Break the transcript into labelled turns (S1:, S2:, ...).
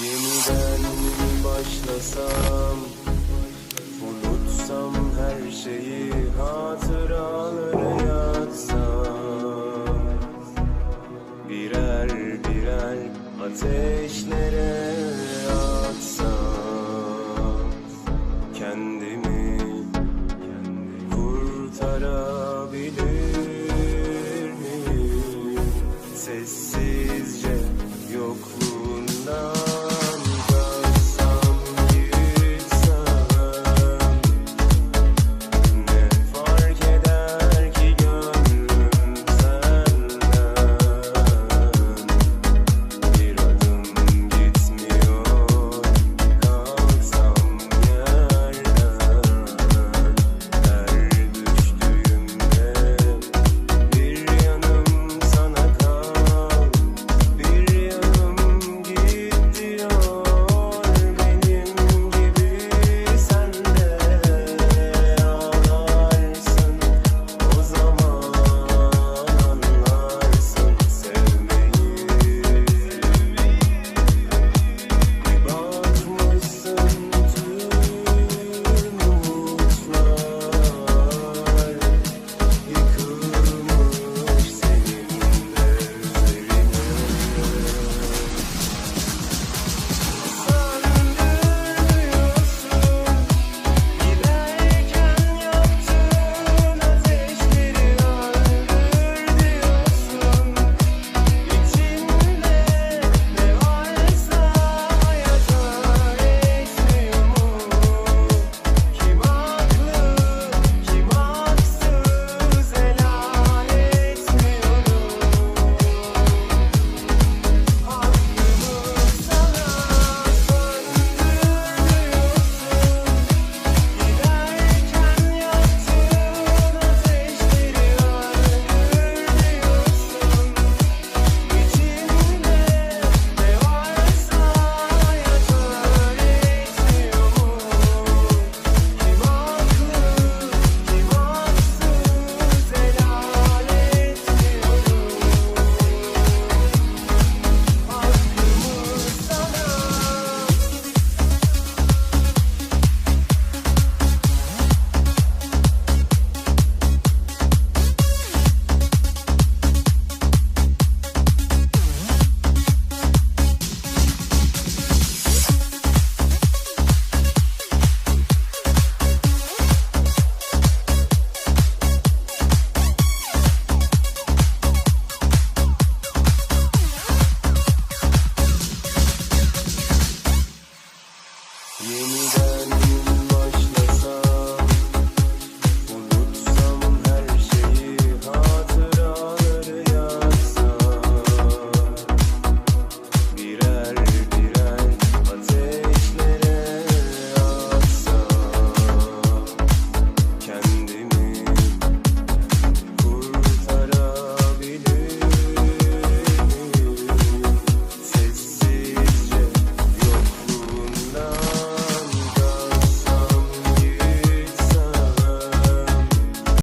S1: Yeniden başlasam Unutsam her şeyi hatıraları yaksam Birer birer ateşlere atsam Kendimi kurtarabilir miyim? Sessiz